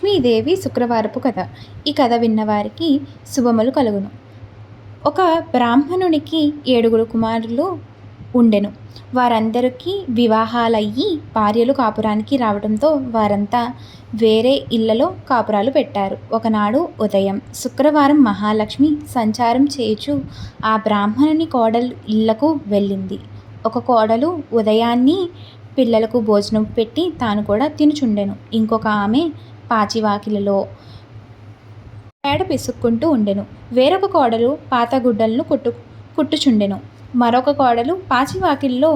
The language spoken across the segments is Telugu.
లక్ష్మీదేవి శుక్రవారపు కథ. ఈ కథ విన్నవారికి శుభములు కలుగును. ఒక బ్రాహ్మణునికి ఏడుగురు కుమారులు ఉండెను. వారందరికీ వివాహాలయ్యి భార్యలు కాపురానికి రావడంతో వారంతా వేరే ఇళ్ళలో కాపురాలు పెట్టారు. ఒకనాడు ఉదయం శుక్రవారం మహాలక్ష్మి సంచారం చేయుచు ఆ బ్రాహ్మణుని కోడలు ఇళ్ళకు వెళ్ళింది. ఒక కోడలు ఉదయాన్ని పిల్లలకు భోజనం పెట్టి తాను కూడా తినుచుండెను. ఇంకొక ఆమె పాచివాకిలిలో పేడ పిసుక్కుంటూ ఉండెను. వేరొక కోడలు పాత గుడ్డలను కుట్టు కుట్టుచుండెను. మరొక కోడలు పాచివాకిల్లో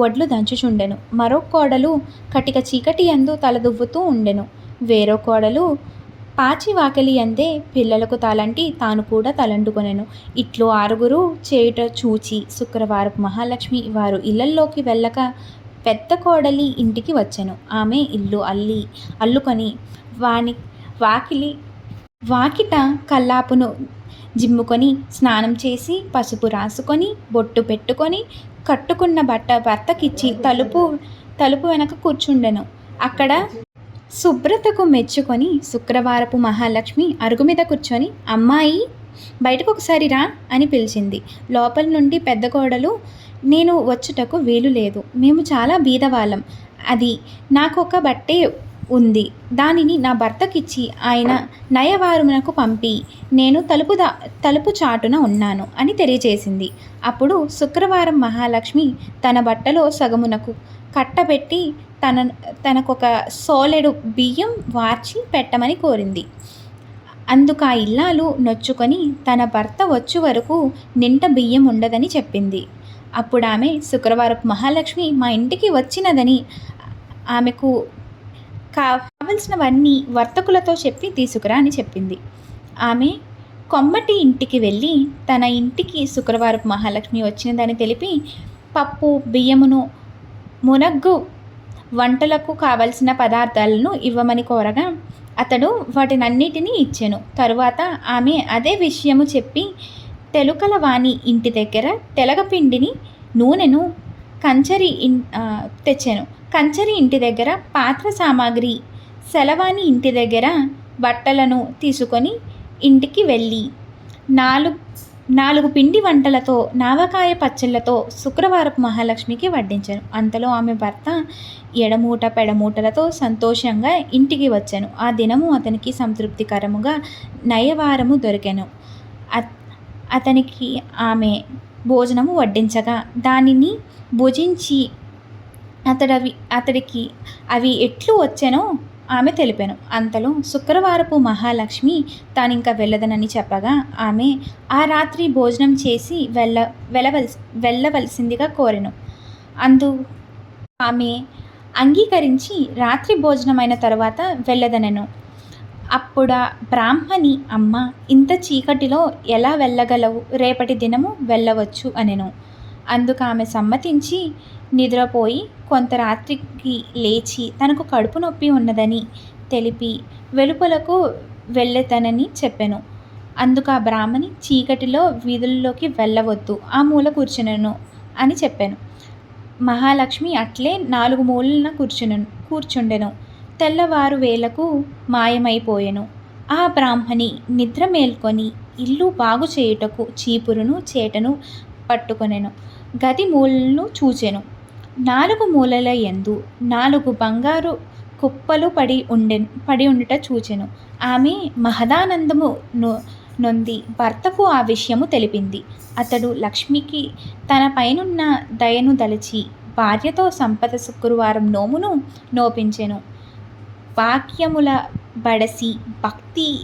వడ్లు దంచుచుండెను. మరో కోడలు కటిక చీకటి యందు తలదువ్వుతూ ఉండెను. వేరో కోడలు పాచివాకిలి అందే పిల్లలకు తలంటి తాను కూడా తలంటుకొనెను ఇట్లు ఆరుగురు చేయుట చూచి శుక్రవారం మహాలక్ష్మి వారు ఇళ్ళల్లోకి వెళ్ళక పెద్ద కోడలి ఇంటికి వచ్చెను. ఆమె ఇల్లు అల్లి అల్లుకొని వాని వాకిలి వాకిట కల్లాపును జిమ్ముకొని స్నానం చేసి పసుపు రాసుకొని బొట్టు పెట్టుకొని కట్టుకున్న బట్ట భర్తకిచ్చి తలుపు తలుపు వెనక కూర్చుండెను. అక్కడ శుభ్రతకు మెచ్చుకొని శుక్రవారపు మహాలక్ష్మి అరుగు మీద కూర్చొని అమ్మాయి బయటకు ఒకసారి రా అని పిలిచింది. లోపల నుండి పెద్ద కోడలు నేను వచ్చుటకు వీలు లేదు. మేము చాలా బీదవాళ్ళం. అది నాకు ఒక బట్టే ఉంది. దానిని నా భర్తకిచ్చి ఆయన నయవారుమునకు పంపి నేను తలుపు దా తలుపు చాటున ఉన్నాను అని తెలియజేసింది అప్పుడు శుక్రవారం మహాలక్ష్మి తన బట్టలో సగమునకు కట్టబెట్టి తన తనకొక సోలెడు బియ్యం వార్చి పెట్టమని కోరింది. అందుకు ఆ ఇల్లాలు నొచ్చుకొని తన భర్త వచ్చు వరకు నింట బియ్యం ఉండదని చెప్పింది. అప్పుడు ఆమె శుక్రవారం మహాలక్ష్మి మా ఇంటికి వచ్చినదని ఆమెకు కావలసినవన్నీ వర్తకులతో చెప్పి తీసుకురా అని చెప్పింది. ఆమె కొమ్మటి ఇంటికి వెళ్ళి తన ఇంటికి శుక్రవారం మహాలక్ష్మి వచ్చినదని తెలిపి పప్పు బియ్యమును మునగ్గు వంటలకు కావలసిన పదార్థాలను ఇవ్వమని కోరగా అతడు వాటినన్నిటినీ ఇచ్చెను. తరువాత ఆమె అదే విషయము చెప్పి తెలుకల వాణి ఇంటి దగ్గర తెలగపిండిని నూనెను కంచరి ఇన్ తెచ్చాను. కంచరి ఇంటి దగ్గర పాత్ర సామాగ్రి సెలవాని ఇంటి దగ్గర బట్టలను తీసుకొని ఇంటికి వెళ్ళి నాలుగు నాలుగు పిండి వంటలతో నావకాయ పచ్చళ్ళతో శుక్రవారపు మహాలక్ష్మికి వడ్డించాను. అంతలో ఆమె భర్త ఎడమూట పెడమూటలతో సంతోషంగా ఇంటికి వచ్చాను. ఆ దినము అతనికి సంతృప్తికరముగా నయవారము దొరికాను. అతనికి ఆమె భోజనము వడ్డించగా దానిని భుజించి అతడవి అతడికి అవి ఎట్లు వచ్చానో ఆమె తెలిపాను. అంతలో శుక్రవారపు మహాలక్ష్మి తాను ఇంకా వెళ్ళదనని చెప్పగా ఆమె ఆ రాత్రి భోజనం చేసి వెళ్ళ వెళ్ళవలసి వెళ్ళవలసిందిగా కోరెను. అందు ఆమె అంగీకరించి రాత్రి భోజనమైన తర్వాత వెళ్ళదనను. అప్పుడా బ్రాహ్మణి అమ్మ ఇంత చీకటిలో ఎలా వెళ్ళగలవు? రేపటి దినము వెళ్ళవచ్చు అనెను. అందుకు ఆమె సమ్మతించి నిద్రపోయి కొంత రాత్రికి లేచి తనకు కడుపు నొప్పి ఉన్నదని తెలిపి వెలుపలకు వెళ్ళతనని చెప్పాను. అందుకు ఆ బ్రాహ్మణి చీకటిలో వీధుల్లోకి వెళ్ళవద్దు ఆ మూల కూర్చునను అని చెప్పాను. మహాలక్ష్మి అట్లే నాలుగు మూలన కూర్చును కూర్చుండెను. తెల్లవారు వేలకు మాయమైపోయెను. ఆ బ్రాహ్మణి నిద్ర మేల్కొని ఇల్లు బాగు చేయుటకు చీపురును చేటను పట్టుకొనెను. గది మూలను చూచెను. నాలుగు మూలల ఎందు నాలుగు బంగారు కుప్పలు పడి ఉండే పడి ఉండుట చూచెను. ఆమె మహదానందము నొంది. భర్తకు ఆ విషయము తెలిపింది. అతడు లక్ష్మికి తన పైనున్న దయను దలచి భార్యతో సంపద శుక్రవారం నోమును నోపించెను. వాక్యముల బడసి భక్తి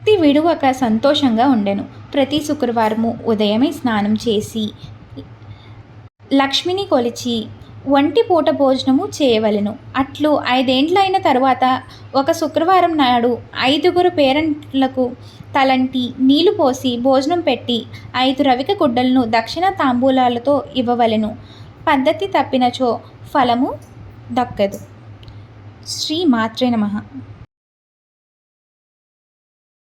భక్తి విడువక సంతోషంగా ఉండెను. ప్రతి శుక్రవారము ఉదయమే స్నానం చేసి లక్ష్మిని కొలిచి ఒంటి పూట భోజనము చేయవలెను. అట్లు ఐదేండ్లైన తరువాత ఒక శుక్రవారం నాడు ఐదుగురు పేరెంట్లకు తలంటి నీళ్ళు పోసి భోజనం పెట్టి ఐదు రవిక గుడ్డలను దక్షిణ తాంబూలాలతో ఇవ్వవలెను. పద్ధతి తప్పినచో ఫలము దక్కదు. శ్రీ మాత్రే నమ.